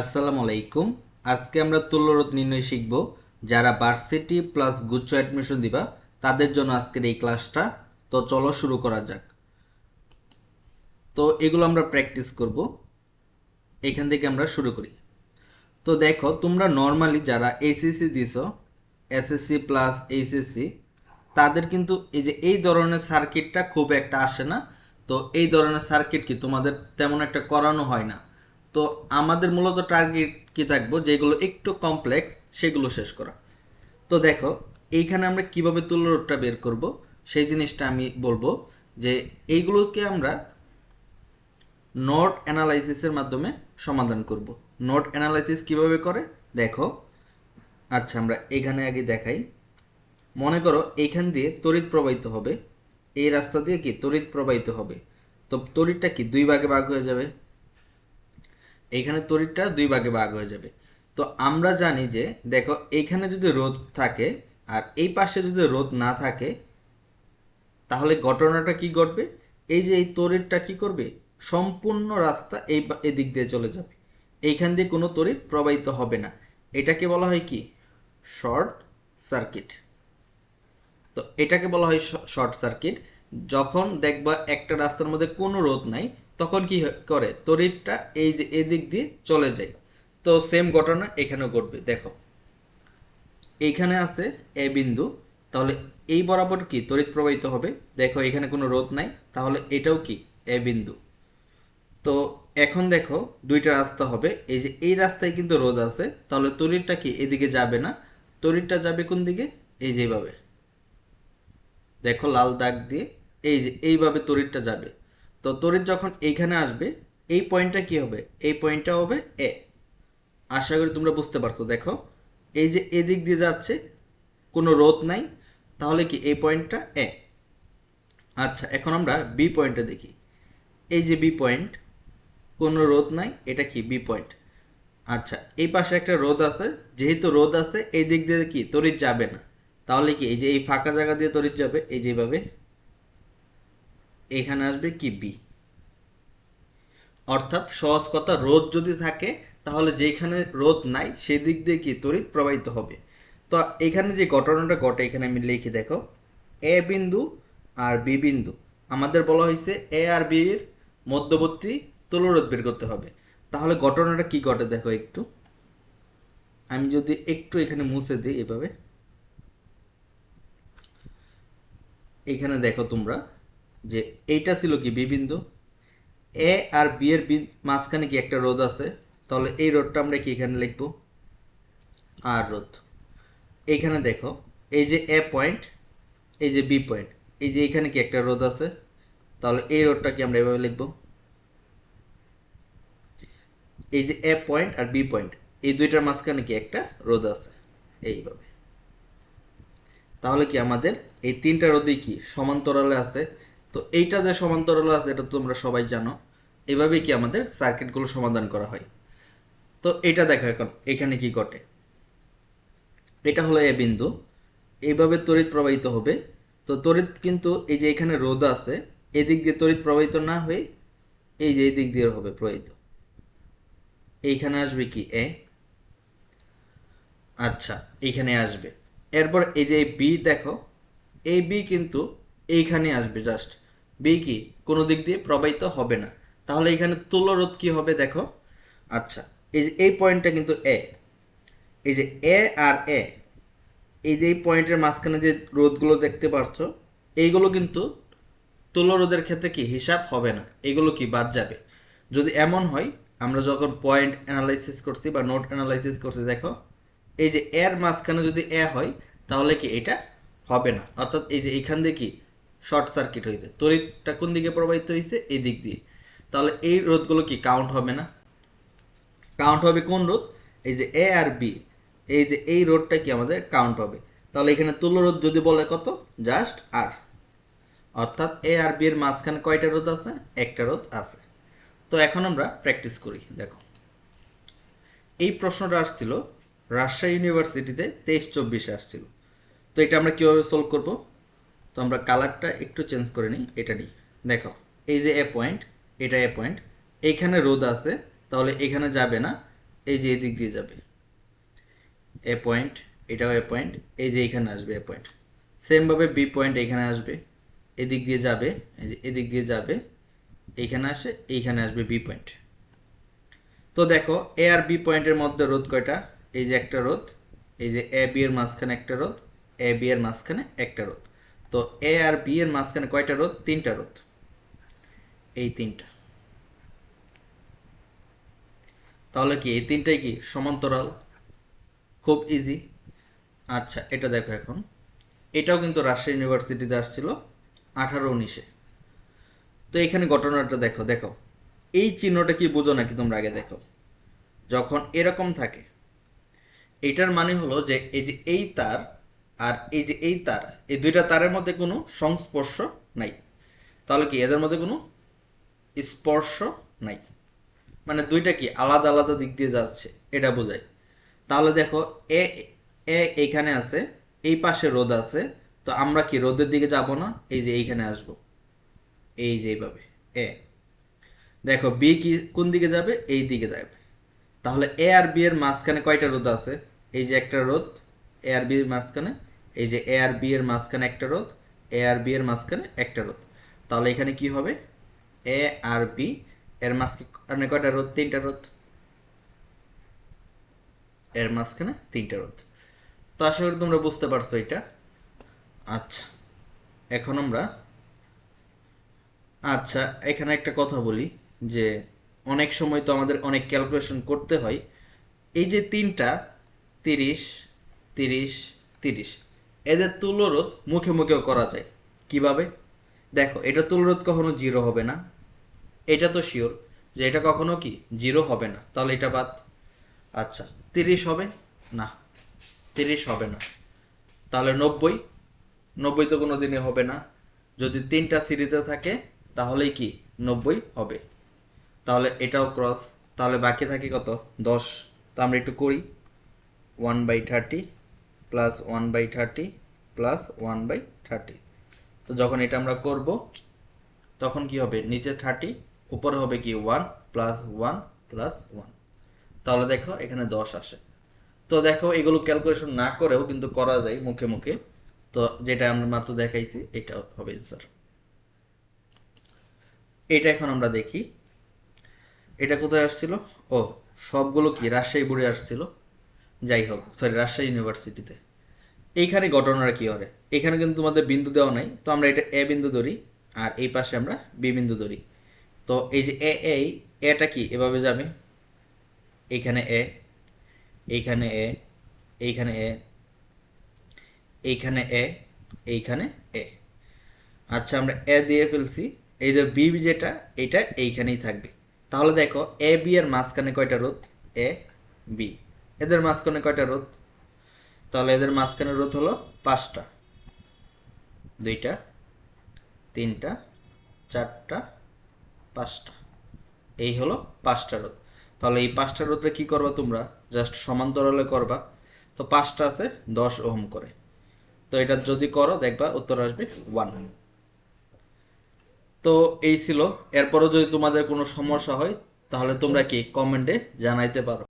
আসসালামু আলাইকুম আজকে আমরা তুল্যরোধ নির্ণয় শিখব, যারা ভার্সিটি প্লাস গুচ্ছ অ্যাডমিশন দিবা, তাদের জন্য আজকের এই ক্লাসটা তো চলো শুরু করা যাক। তো এগুলো আমরা প্র্যাকটিস করব। এখান থেকে আমরা শুরু করি। তো দেখো, তোমরা নর্মালি যারা এইচএসসি দিছো এসএসসি প্লাস এইচএসসি তাদের কিন্তু এই যে এই ধরনের সার্কিটটা খুব একটা আসে না। তো এই ধরনের সার্কিট কি তোমাদের তেমন একটা করানো হয় না। তো আমাদের মূলত টার্গেট কি থাকব? যেগুলো একটু কমপ্লেক্স সেগুলো শেষ করা। তো দেখো, এইখানে আমরা কীভাবে তুলরোধটা বের করব? সেই জিনিসটা আমি বলব যে এইগুলোকে আমরা নোট অ্যানালাইসিসের মাধ্যমে সমাধান করব। নোট অ্যানালাইসিস কীভাবে করে? দেখো আচ্ছা আমরা এখানে আগে দেখাই। মনে করো, এইখান দিয়ে তড়িৎ প্রবাহিত হবে। এই রাস্তা দিয়ে কি? তড়িৎ প্রবাহিত হবে। তো তড়িৎটা কি? দুই ভাগে ভাগ হয়ে যাবে। এইখানে তড়িৎটা দুই ভাগে ভাগ হয়ে যাবে। তো আমরা জানি যে, দেখো এইখানে যদি রোধ থাকে আর এই পাশে যদি রোধ না থাকে, তাহলে ঘটনাটা কি ঘটবে? এই যে এই তড়িৎটা কি করবে? সম্পূর্ণ রাস্তা এই এদিক দিয়ে চলে যাবে। এইখান দিয়ে কোনো তড়িৎ প্রবাহিত হবে না। এটাকে বলা হয় কি? Short circuit. তো এটাকে বলা হয় শর্ট সার্কিট। যখন দেখবা একটা রাস্তার মধ্যে কোনো রোধ নাই তখন কি করে? তড়িৎটা এই যে এদিক দিয়ে চলে যায়। তো সেম ঘটনা এখানেও ঘটবে। দেখো। এইখানে আছে এ বিন্দু। তাহলে এই বরাবর কি? তড়িৎ প্রবাহিত হবে। দেখো, এখানে কোনো রোধ নাই। তাহলে এটাও কি? এ বিন্দু। তো এখন দেখো, দুইটা রাস্তা হবে। এই যে এই রাস্তায় কিন্তু রোদ আছে। তাহলে তড়িৎটা কি? এদিকে যাবে না। তড়িৎটা যাবে কোন দিকে? এই যেভাবে দেখো, লাল দাগ দিয়ে এই যে এইভাবে তড়িৎটা যাবে। তো তড়িৎ যখন এইখানে আসবে, এই পয়েন্টটা কি হবে? এই পয়েন্টটা হবে এ আশা করি তোমরা বুঝতে পারছ। দেখো, এই যে এদিক দিয়ে যাচ্ছে, কোনো রোধ নাই, তাহলে কি এই পয়েন্টটা এ আচ্ছা এখন আমরা বি পয়েন্টে দেখি। এই যে বি পয়েন্ট কোনো রোধ নাই, এটা কি? বি পয়েন্ট আচ্ছা এই পাশে একটা রোদ আছে, যেহেতু রোদ আছে, এই দিক দিয়ে কি? তড়িৎ যাবে না। তাহলে কি? এই যে এই ফাঁকা জায়গা দিয়ে তড়িৎ যাবে, এই যেভাবে এখানে আসবে কি বি অর্থাৎ সহজ কথা রোধ যদি থাকে, তাহলে যেখানে রোধ নাই, সেই দিক দিয়ে কি তড়িৎ প্রবাহিত হবে? তো এখানে যে ঘটনাটা ঘটে, এখানে আমি লিখে, দেখো এ বিন্দু আর বি বিন্দু। আমাদের বলা হয়েছে এ আর বি এর মধ্যবর্তী তুলরোধ বের করতে হবে। তাহলে ঘটনাটা কি ঘটে, দেখো একটু। আমি যদি একটু এখানে মুছে দিই এভাবে। এখানে দেখো তোমরা যে এইটা ছিল কি বি বিন্দু? এ আর বি এর মাঝখানে কি একটা রোদ আছে? তাহলে এই রোদটা আমরা কি এখানে লিখব? আর রোদ এইখানে দেখো, এই যে এ পয়েন্ট, এই যে বি পয়েন্ট, এই যে এখানে কি একটা রোদ আছে? তাহলে এই রোধটা কি আমরা এভাবে লিখব? এই যে এ পয়েন্ট আর বি পয়েন্ট, এই দুইটার মাঝখানে কি একটা রোদ আছে? এইভাবে। তাহলে কি আমাদের এই তিনটা রোধই কি? সমান্তরালে আছে তো এইটা যে সমান্তরাল আছে এটা তোমরা সবাই জানো। এভাবেই কি আমাদের সার্কিটগুলো সমাধান করা হয়। তো এটা দেখো এখন, এখানে কি ঘটে? এটা হলো এ বিন্দু। এইভাবে তড়িৎ প্রবাহিত হবে। তো তড়িৎ কিন্তু এই যে এখানে রোদ আছে, এদিক দিয়ে তড়িৎ প্রবাহিত না হয়ে এই যে এই দিক দিয়ে হবে প্রবাহিত। এইখানে আসবে কি? এ। আচ্ছা এইখানে আসবে। এরপর এই যে বি দেখো, এই বি কিন্তু এইখানে আসবে জাস্ট বি কি? কোনো দিক দিয়ে প্রবাহিত হবে না। তাহলে এখানে তুলরোধ কি হবে দেখো? আচ্ছা এই যে, এই পয়েন্টটা কিন্তু এ এই যে এ আর এ এই যে এই পয়েন্টের মাঝখানে যে রোধগুলো দেখতে পাচ্ছ এইগুলো কিন্তু তুলরোধের ক্ষেত্রে কি? হিসাব হবে না। এগুলো কি? বাদ যাবে। যদি এমন হয়, আমরা যখন পয়েন্ট অ্যানালাইসিস করছি বা নোট অ্যানালাইসিস করছি, দেখো, এই যে এর মাঝখানে যদি এ হয়, তাহলে কি এটা হবে না? অর্থাৎ এই যে এইখান দিয়ে কি? শর্ট সার্কিট হয়েছে। তড়িৎটা কোন দিকে প্রবাহিত হয়েছে এই দিক দিয়ে। তাহলে এই রোধগুলো কি কাউন্ট হবে না? কাউন্ট হবে কোন রোধ? এই যে এ আর বি এই যে এই রোধটা কি আমাদের কাউন্ট হবে? তাহলে এখানে তুল্য রোধ যদি বলে কত? জাস্ট আর অর্থাৎ এ আর বি এর মাঝখানে কয়টা রোধ আছে? একটা রোধ আছে। তো এখন আমরা প্র্যাকটিস করি, দেখো। এই প্রশ্নটা আসছিল, রাজশাহী ইউনিভার্সিটিতে তেইশ চব্বিশে আসছিল। তো এটা আমরা কীভাবে সলভ করব? তো আমরা কালারটা একটু চেঞ্জ করে নিই, এটা নিই। দেখো, এই যে এ পয়েন্ট, এটা এ পয়েন্ট এইখানে রোদ আছে, তাহলে এখানে যাবে না, এই যে এদিক দিয়ে যাবে। এ পয়েন্ট, এটাও এ পয়েন্ট, এই যে এখানে আসবে এ পয়েন্ট। সেমভাবে বি পয়েন্ট এখানে আসবে, এদিক দিয়ে যাবে, এই যে এদিক দিয়ে যাবে এইখানে আসে, এইখানে আসবে বি পয়েন্ট। তো দেখো, এ আর বি পয়েন্টের মধ্যে রোধ কয়টা? এই যে একটা রোধ এই যে এ বি এর মাঝখানে একটা রোধ এ বি এর মাঝখানে একটা রোধ তো এ আর বি এর মাঝখানে কয়টা রোধ? তিনটা রোধ। এই তিনটা। তাহলে কি এই তিনটাই কি সমান্তরাল? খুব ইজি আচ্ছা এটা দেখো এখন। এটাও কিন্তু রাজশাহী ইউনিভার্সিটিতে আসছিল আঠারো উনিশে। তো এখানে ঘটনাটা দেখো দেখো। এই চিহ্নটা কি বুঝো নাকি তোমরা আগে দেখো? যখন এরকম থাকে, এটার মানে হলো যে এই যে এই তার আর এই যে এই তার, এই দুইটা তারের মধ্যে কোনো সংস্পর্শ নাই। তাহলে কি এদের মধ্যে কোনো স্পর্শ নাই? মানে দুইটা কি আলাদা আলাদা দিক দিয়ে যাচ্ছে, এটা বোঝায়। তাহলে দেখো, এ এ এইখানে আছে, এই পাশে রোদ আছে, তো আমরা কি রোদের দিকে যাব না? এই যে এইখানে আসব। এই যে এইভাবে, এ। দেখো, বি কি কোন দিকে যাবে? এই দিকে যাবে। তাহলে এ আর বি এর মাঝখানে কয়টা রোদ আছে? এই যে একটা রোদ, এ আর বি এর মাঝখানে এই যে এ আর বি এর মাঝখানে একটা রোদ এ আর বি এর মাঝখানে একটা রোদ তাহলে এখানে কি হবে? এ আর বি এর মাঝখানে কয়টা রোদ তিনটা রোদ এর মাঝখানে তিনটা রোদ তো আশা করি তোমরা বুঝতে পারছ এটা। আচ্ছা এখন আমরা আচ্ছা এখানে একটা কথা বলি যে অনেক সময় তো আমাদের অনেক ক্যালকুলেশন করতে হয়। এই যে তিনটা, তিরিশ তিরিশ তিরিশ এদের তুলরোধ মুখে মুখেও করা যায়। কীভাবে? দেখো, এটা তুলরোধ কখনো জিরো হবে না। এটা তো শিওর যে এটা কখনো কি জিরো হবে না। তাহলে এটা বাদ। আচ্ছা তিরিশ হবে? না, তিরিশ হবে না। তাহলে নব্বই? নব্বই তো কোনো দিনে হবে না। যদি তিনটা সিরিজে থাকে, তাহলেই কি? নব্বই হবে। তাহলে এটাও ক্রস তাহলে বাকি থাকে কত? দশ। তো আমরা একটু করি। One by thirty plus one by thirty plus one by thirty তো যখন এটা আমরা করব, তখন কি হবে? নিচে থার্টি উপরে হবে কি one plus one plus one তাহলে দেখো, এখানে দশ আসে। তো দেখো, এগুলো ক্যালকুলেশন না করেও কিন্তু করা যায় মুখে মুখে। তো যেটা আমরা মাত্র দেখাইছি, এটা হবে অ্যান্সার এটা এখন আমরা দেখি। এটা কোথায় আসছিল? ও, সবগুলো কি? রাজশাহী বোর্ডে আসছিল। যাই হোক সরি রাজশাহী ইউনিভার্সিটিতে এইখানে ঘটনাটা কী হবে? এখানে কিন্তু তোমাদের বিন্দু দেওয়া নাই, তো আমরা এটা এ বিন্দু ধরি, আর এই পাশে আমরা বি বিন্দু ধরি। তো এই যে এ, এই, এটা কি? এভাবে যাবে এইখানে এ এইখানে এ এইখানে এ এইখানে এ এইখানে এ। আচ্ছা আমরা এ দিয়ে ফেলছি, এই যে বি যেটা, এটা এইখানেই থাকবে। তাহলে দেখো, এ, বি এর মাঝখানে কয়টা রোধ? A, B. এদের মাঝখানে কয়টা রোধ? তাহলে এদের মাঝখানে রোধ হলো পাঁচটা। দুইটা, তিনটা, চারটা, পাঁচটা। এই হলো পাঁচটা রোধ। তাহলে এই পাঁচটা রোধটা কি করবা তোমরা? জাস্ট সমান্তরালে করবা। তো পাঁচটা আছে, দশ ওহম করে। তো এটা যদি করো, দেখবা উত্তর আসবে ওয়ান তো এই ছিল। এরপরও যদি তোমাদের কোনো সমস্যা হয়, তাহলে তোমরা কি কমেন্টে জানাইতে পারো।